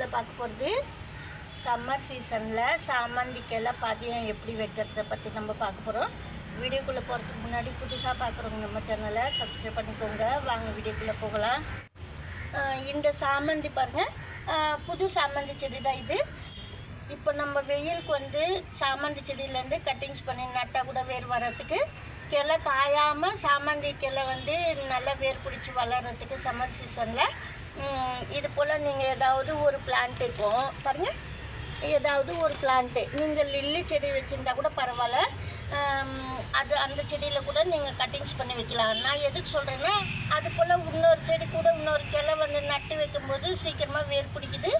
வீடியோவில் பார்க்க போகிறது சம்மர் சீசனில் சாமந்திக்கையில் பாதியம் எப்படி வைக்கிறத பற்றி நம்ம பார்க்க போகிறோம் வீடியோக்குள்ளே போகிறதுக்கு முன்னாடி புதுசாக பார்க்குறவங்க நம்ம சேனலை சப்ஸ்கிரைப் பண்ணிக்கோங்க. வாங்க வீடியோக்குள்ளே போகலாம். இந்த சாமந்தி பாருங்கள் புது சாமந்தி செடி தான் இது. இப்போ நம்ம வெயிலுக்கு வந்து சாமந்தி செடியிலேருந்து கட்டிங்ஸ் பண்ணி நட்டால் கூட வேர் வர்றதுக்கு கிளை காயாமல் சாமந்தி கிளை வந்து நல்லா வேர் பிடிச்சி வளர்கிறதுக்கு சம்மர் சீசனில் இது போல் நீங்கள் ஏதாவது ஒரு பிளான்ட் இருக்கும் பாருங்கள் ஏதாவது ஒரு பிளான்ட்டு நீங்கள் லில்லி செடி வச்சுருந்தா கூட பரவாயில்ல. அது அந்த செடியில் கூட நீங்கள் கட்டிங்ஸ் பண்ணி வைக்கலாம். நான் எதுக்கு சொல்கிறேன்னா அது போல் இன்னொரு செடி கூட இன்னொரு கிளை வந்து நட்டு வைக்கும்போது சீக்கிரமாக வேர் பிடிக்குது.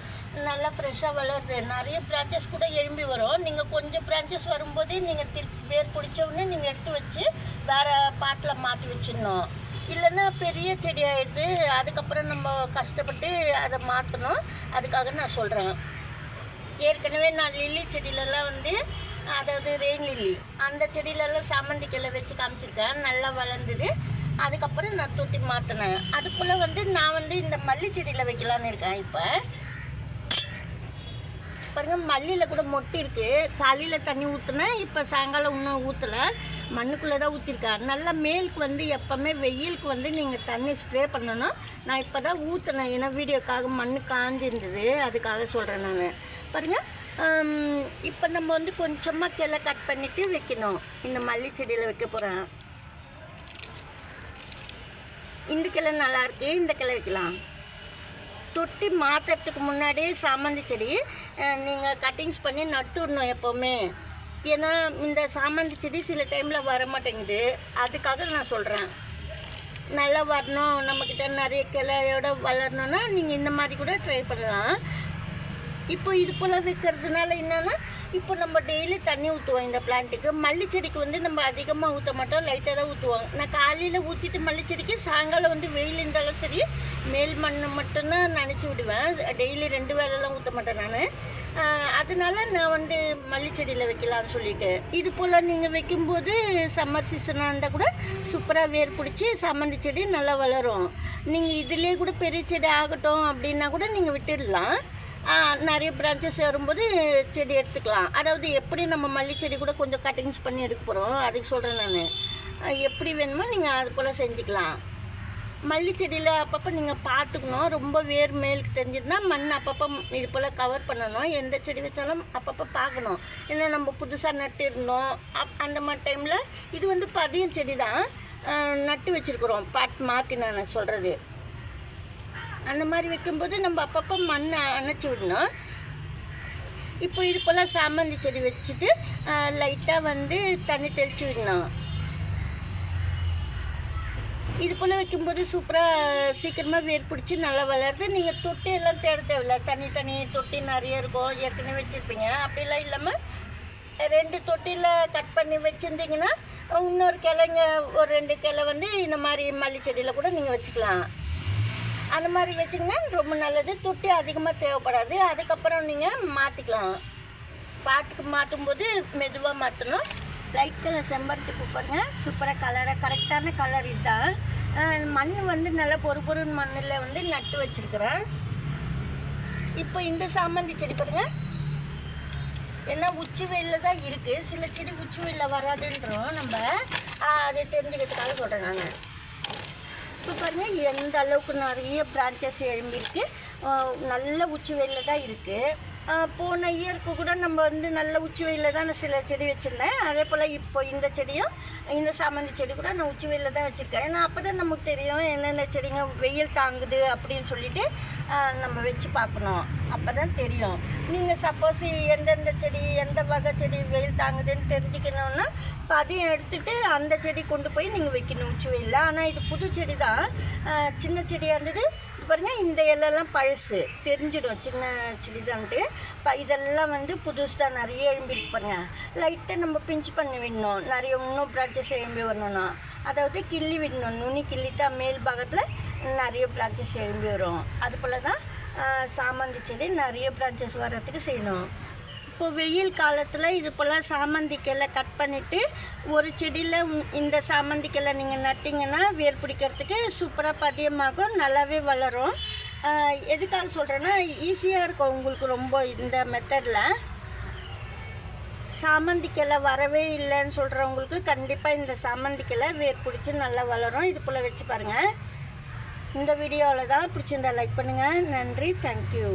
நல்லா ஃப்ரெஷ்ஷாக வளருது. நிறைய பிரான்ச்சஸ் கூட எழும்பி வரும். நீங்கள் கொஞ்சம் பிரான்ச்சஸ் வரும்போதே நீங்கள் திருப்பி வேர் பிடிச்ச உடனே நீங்கள் எடுத்து வச்சு வேறு பாட்டில் மாற்றி வச்சிடணும். இல்லைன்னா பெரிய செடி ஆகிடுது அதுக்கப்புறம் நம்ம கஷ்டப்பட்டு அதை மாற்றணும் அதுக்காக நான் சொல்கிறேன் ஏற்கனவே நான் லில்லி செடியிலலாம் வந்து அதாவது ரெயின் லில்லி அந்த செடியிலலாம் சாமந்தி கிளை வச்சு காமிச்சிருக்கேன். நல்லா வளர்ந்தது. அதுக்கப்புறம் நான் தொட்டி மாற்றினேன் அதுக்குள்ளே வந்து நான் வந்து இந்த மல்லி செடியில் வைக்கலான்னு இருக்கேன் இப்போ. பாருங்க மல்லியில் கூட மொட்டி இருக்கு. காலையில் தண்ணி ஊற்றுனேன் இப்போ சாயங்காலம் இன்னும் ஊற்றலை மண்ணுக்குள்ளே தான் ஊற்றிருக்கேன் நல்லா மேலுக்கு வந்து எப்போவுமே வெயிலுக்கு வந்து நீங்கள் தண்ணி ஸ்ப்ரே பண்ணணும். நான் இப்போ தான் ஊற்றுனேன் ஏன்னா வீடியோக்காக மண் காஞ்சிருந்தது. அதுக்காக சொல்கிறேன் நான். பாருங்கள் இப்போ நம்ம வந்து கொஞ்சமாக கிளை கட் பண்ணிவிட்டு வைக்கணும். இந்த மல்லி செடியில் வைக்க போகிறேன் இந்த கிளை நல்லாயிருக்கு இந்த கிளை வைக்கலாம். தொட்டி மாற்றுறதுக்கு முன்னாடி சாமந்தி செடி நீங்கள் கட்டிங்ஸ் பண்ணி நட்டுடணும் எப்போவுமே. ஏன்னா இந்த சாமந்தி செடி சில டைமில் வர மாட்டேங்குது அதுக்காக நான் சொல்கிறேன் நல்லா வரணும். நம்மக்கிட்ட நிறைய கிளையோட வளரணும்னா நீங்கள் இந்த மாதிரி கூட ட்ரை பண்ணலாம். இப்போ இது போல் வைக்கிறதுனால என்னென்னா இப்போ நம்ம டெய்லி தண்ணி ஊற்றுவோம் இந்த பிளான்ட்டுக்கு மல்லி செடிக்கு வந்து நம்ம அதிகமாக ஊற்ற மாட்டோம். லைட்டாக தான் ஊற்றுவோம் நான் காலையில் ஊற்றிட்டு மல்லி செடிக்கு சாயங்காலம் வந்து வெயில் இருந்தாலும் சரி மேல் மண் மட்டும்தான் நினச்சி விடுவேன். டெய்லி ரெண்டு வேலைலாம் ஊற்ற மாட்டேன் நான். அதனால நான் வந்து மல்லி செடியில் வைக்கலாம்னு சொல்லிட்டு. இது போல் நீங்கள் வைக்கும்போது சம்மர் சீசனாக இருந்தால் கூட சூப்பராக வேர் பிடிச்சி சம்மந்தி செடி நல்லா வளரும். நீங்கள் இதிலே கூட பெரிய செடி ஆகட்டும் அப்படின்னா கூட நீங்கள் விட்டுடலாம். நிறைய பிரான்ச்சஸ் வரும்போது செடி எடுத்துக்கலாம். அதாவது எப்படி நம்ம மல்லி செடி கூட கொஞ்சம் கட்டிங்ஸ் பண்ணி எடுக்க போகிறோம் அதுக்கு சொல்கிறேன் நான். எப்படி வேணுமோ நீங்கள் அது போல் செஞ்சுக்கலாம். மல்லி செடியில் அப்பப்போ நீங்கள் பார்த்துக்கணும் ரொம்ப வேர் மேலுக்கு தெரிஞ்சதுன்னா மண் அப்பப்போ இது போல் கவர் பண்ணணும். எந்த செடி வச்சாலும் அப்பப்போ பார்க்கணும் ஏன்னா நம்ம புதுசாக நட்டு இருந்தோம். அப் அந்த மாதிரி டைமில் இது வந்து பதியம் செடி தான் நட்டு வச்சுருக்குறோம். பாட் மாற்றி நான் சொல்கிறது அந்த மாதிரி வைக்கும்போது நம்ம அப்பப்போ மண்ணை அணைச்சி விடணும். இப்போ இது போல் சாமந்தி செடி வச்சுட்டு லைட்டாக வந்து தண்ணி தெளித்து விடணும். இது போல் வைக்கும்போது சூப்பராக சீக்கிரமாக வேர் பிடிச்சி நல்லா வளருது. நீங்கள் தொட்டி எல்லாம் தேட தேவையில்ல. தனி தனி தொட்டி நிறைய இருக்கும். ஏற்கனவே வச்சுருப்பீங்க. அப்படிலாம் இல்லாமல் ரெண்டு தொட்டியில் கட் பண்ணி வச்சுருந்தீங்கன்னா இன்னொரு கிளைங்க ஒரு ரெண்டு கிளை வந்து இந்த மாதிரி மல்லி செடியில் கூட நீங்கள் வச்சுக்கலாம். அந்த மாதிரி வச்சிங்கன்னா ரொம்ப நல்லது. தொட்டி அதிகமாக தேவைப்படாது. அதுக்கப்புறம் நீங்கள் மாற்றிக்கலாம் பாட்டுக்கு மாற்றும்போது மெதுவாக மாற்றணும் லைட் கலர் செம்பருத்தி பூ சூப்பராக கலராக கரெக்டான கலர் இதுதான். மண் வந்து நல்லா பொறு பொருன்னு மண்ணில் வந்து நட்டு வச்சுருக்குறேன். இப்போ இந்த சாமந்தி செடி பாருங்கள் ஏன்னா உச்சி வெயிலில் தான் இருக்குது சில செடி உச்சி வெயிலில் வராதுன்றோம் நம்ம. அதை தெரிஞ்சுக்கிறதுக்காக சொல்கிறேன் நான். இப்போ பாருங்கள் எந்த அளவுக்கு நிறைய பிரான்ச்சஸ் எழும்பியிருக்கு நல்ல உச்சி வெயிலில் தான் இருக்குது போன இயருக்கு கூட நம்ம வந்து நல்ல உச்சி வெயிலில் தான் நான் சில செடி வச்சுருந்தேன். அதே போல் இப்போ இந்த செடியும் இந்த சாமந்தி செடி கூட நான் உச்சி வெயிலில் தான் வச்சுருக்கேன். ஏன்னா அப்போ தான் நமக்கு தெரியும் என்னென்ன செடிங்க வெயில் தாங்குது அப்படின்னு சொல்லிட்டு நம்ம வச்சு பார்க்கணும். அப்போ தான் தெரியும். நீங்கள் சப்போஸ் எந்தெந்த செடி எந்த வகை செடி வெயில் தாங்குதுன்னு தெரிஞ்சுக்கணுன்னா இப்போ அதையும் எடுத்துட்டு அந்த செடி கொண்டு போய் நீங்கள் வைக்கணும் உச்சுவையில் ஆனால் இது புது செடி தான் சின்ன செடியாக இருந்தது. பாருங்க இந்த இலெல்லாம் பழசு. தெரிஞ்சிடும். சின்ன செடி தான்ட்டு இப்போ இதெல்லாம் வந்து புதுசாக நிறைய எழும்பிட்டு பாருங்க. லைட்டாக நம்ம பிஞ்ச் பண்ணி விடணும். நிறைய இன்னும் பிரான்ச்சஸ் எழும்பி வரணும்னா. அதாவது கிள்ளி விடணும். நுனி கிள்ளிட்டா மேல் பாகத்தில் நிறைய பிரான்ச்சஸ் எழும்பி வரும். அது போல் தான் சாமந்தி செடி நிறைய பிரான்ச்சஸ் வர்றதுக்கு செய்யணும். இப்போ வெயில் காலத்தில் இது போல் சாமந்தி கிளை கட் பண்ணிவிட்டு ஒரு செடியில் இந்த சாமந்தி கிளை நீங்கள் நட்டிங்கன்னா வேர் பிடிக்கிறதுக்கு சூப்பராக பதியமாகும் நல்லாவே வளரும். எதுக்காக சொல்கிறேன்னா ஈஸியாக இருக்கும் உங்களுக்கு ரொம்ப இந்த மெத்தடில் சாமந்திக்கலை வரவே இல்லைன்னு சொல்கிறவங்களுக்கு கண்டிப்பாக இந்த சாமந்திக்கலை வேர் பிடிச்சி நல்லா வளரும். இது போல் வச்சு பாருங்கள் இந்த வீடியோவில் தான் பிடிச்சிருந்தா லைக் பண்ணுங்கள் நன்றி. தேங்க்யூ